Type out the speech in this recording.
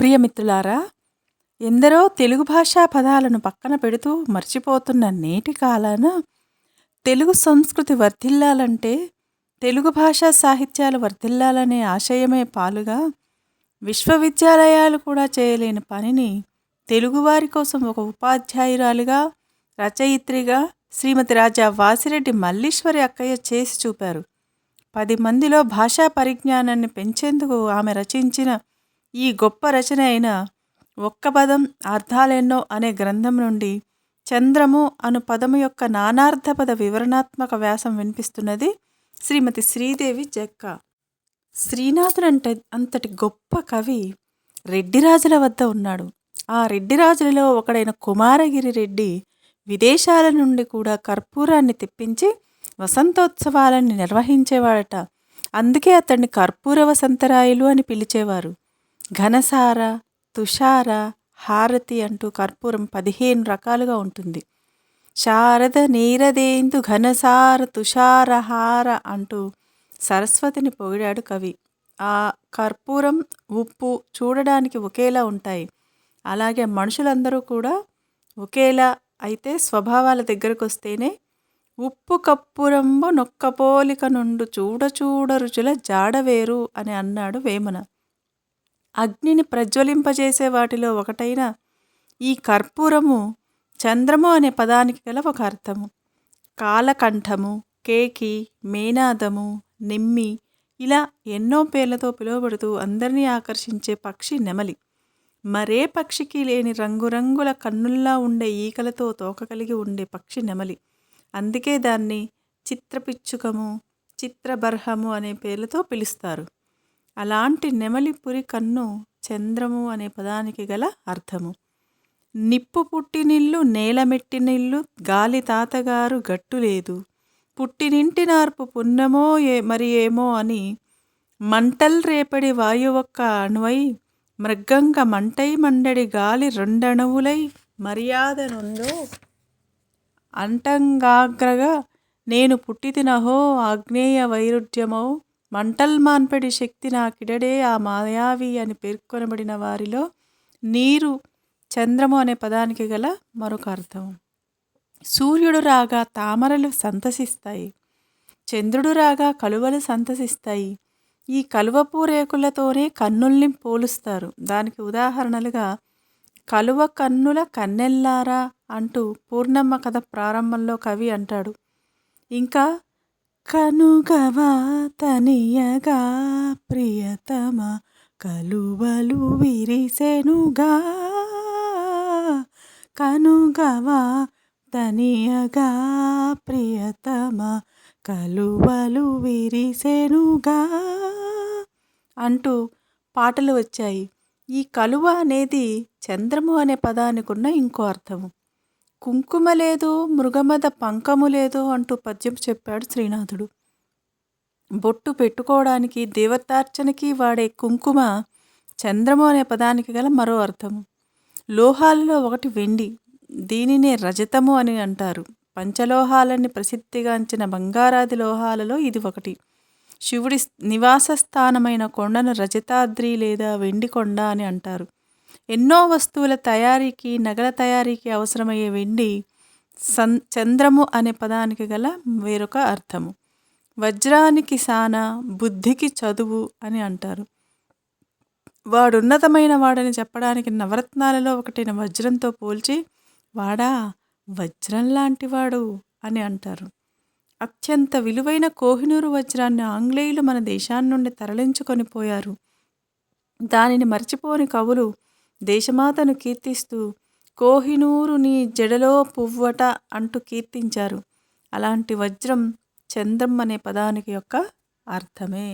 ప్రియమిత్రులారా ఎందరో తెలుగు భాషా పదాలను పక్కన పెడుతూ మర్చిపోతున్న నేటి కాలాన తెలుగు సంస్కృతి వర్ధిల్లాలంటే తెలుగు భాషా సాహిత్యాలు వర్ధిల్లాలనే ఆశయమే పాలుగా విశ్వవిద్యాలయాలు కూడా చేయలేని పనిని తెలుగువారి కోసం ఒక ఉపాధ్యాయురాలుగా రచయిత్రిగా శ్రీమతి రాజా వాసిరెడ్డి మల్లీశ్వరి అక్కయ్య చేసి చూపారు. పది మందిలో భాషా పరిజ్ఞానాన్ని పెంచేందుకు ఆమె రచించిన ఈ గొప్ప రచన అయిన ఒక్క పదం అర్థాలెన్నో అనే గ్రంథం నుండి చంద్రము అను పదము యొక్క నానార్థపద వివరణాత్మక వ్యాసం వినిపిస్తున్నది శ్రీమతి శ్రీదేవి జక్క. శ్రీనాథుడంటే అంతటి గొప్ప కవి రెడ్డిరాజుల వద్ద ఉన్నాడు. ఆ రెడ్డిరాజులలో ఒకడైన కుమారగిరి రెడ్డి విదేశాల నుండి కూడా కర్పూరాన్ని తెప్పించి వసంతోత్సవాలను నిర్వహించేవాడట. అందుకే అతన్ని కర్పూర వసంతరాయలు అని పిలిచేవారు. ఘనసార తుషార హారతి అంటూ కర్పూరం పదిహేను రకాలుగా ఉంటుంది. శారద నీరదేందు ఘనసార తుషారహార అంటూ సరస్వతిని పొగిడాడు కవి. ఆ కర్పూరం ఉప్పు చూడడానికి ఒకేలా ఉంటాయి. అలాగే మనుషులందరూ కూడా ఒకేలా అయితే స్వభావాల దగ్గరకు వస్తేనే ఉప్పు కప్పురంబు నొక్కపోలిక నుండు చూడ చూడ రుచుల జాడవేరు అని అన్నాడు వేమన. అగ్నిని ప్రజ్వలింపజేసే వాటిలో ఒకటైన ఈ కర్పూరము చంద్రము అనే పదానికి గల ఒక అర్థము. కాలకంఠము కేకి మేనాదము నిమ్మి ఇలా ఎన్నో పేర్లతో పిలువబడుతూ అందరినీ ఆకర్షించే పక్షి నెమలి. మరే పక్షికి లేని రంగురంగుల కన్నుల్లా ఉండే ఈకలతో తోక కలిగి ఉండే పక్షి నెమలి. అందుకే దాన్ని చిత్రపిచ్చుకము చిత్రబర్హము అనే పేర్లతో పిలుస్తారు. అలాంటి నెమలి పురి కన్ను చంద్రము అనే పదానికి గల అర్థము. నిప్పు పుట్టినిల్లు నేలమెట్టినిల్లు గాలి తాతగారు గట్టు లేదు. పుట్టినింటి నార్పు పున్నమో ఏ మరి ఏమో అని మంటల్ రేపడి వాయువొక్క అణువై మృగ్గంగ మంటై మండడి గాలి రెండణువులై మర్యాద అంటంగాగ్రగా నేను పుట్టితినహో ఆగ్నేయ వైరుధ్యమో మంటల్ మాన్పడి శక్తి నాకిడడే ఆ మాయావి అని పేర్కొనబడిన వారిలో నీరు చంద్రము అనే పదానికి గల మరొక అర్థం. సూర్యుడు రాగా తామరలు సంతసిస్తాయి. చంద్రుడు రాగా కలువలు సంతసిస్తాయి. ఈ కలువపు రేకులతోనే కన్నుల్ని పోలుస్తారు. దానికి ఉదాహరణలుగా కలువ కన్నుల కన్నెల్లారా అంటూ పూర్ణమ్మ కథ ప్రారంభంలో కవి అంటాడు. ఇంకా కనుగవా తనియగా ప్రియతమ కలువలు విరిసెనుగా. కనుగవా తనియగా ప్రియతమ కలువలు విరిసెనుగా. అంటూ పాటలు వచ్చాయి. ఈ కలువ అనేది చంద్రము అనే పదానికి ఉన్న ఇంకో అర్థము. కుంకుమ లేదు మృగమద పంకము లేదు అంటూ పద్యం చెప్పాడు శ్రీనాథుడు. బొట్టు పెట్టుకోవడానికి దేవతార్చనకి వాడే కుంకుమ చంద్రము అనే పదానికి గల మరో అర్థము. లోహాలలో ఒకటి వెండి దీనినే రజతము అని అంటారు. పంచలోహాలని ప్రసిద్ధిగాంచిన బంగారాది లోహాలలో ఇది ఒకటి. శివుడి నివాస స్థానమైన కొండను రజతాద్రి లేదా వెండి కొండ అని అంటారు. ఎన్నో వస్తువుల తయారీకి నగల తయారీకి అవసరమయ్యే వెండి సన్ చంద్రము అనే పదానికి గల వేరొక అర్థము. వజ్రానికి సాన బుద్ధికి చదువు అని అంటారు. వాడు ఉన్నతమైన వాడని చెప్పడానికి నవరత్నాలలో ఒకటైన వజ్రంతో పోల్చి వాడా వజ్రం లాంటివాడు అని అంటారు. అత్యంత విలువైన కోహినూరు వజ్రాన్ని ఆంగ్లేయులు మన దేశాన్ని నుండి తరలించుకొని పోయారు. దానిని మర్చిపోని కవులు దేశమాతను కీర్తిస్తూ కోహినూరు నీ జడలో పువ్వట అంటూ కీర్తించారు. అలాంటి వజ్రం చంద్రం అనే పదానికి యొక్క అర్థమే.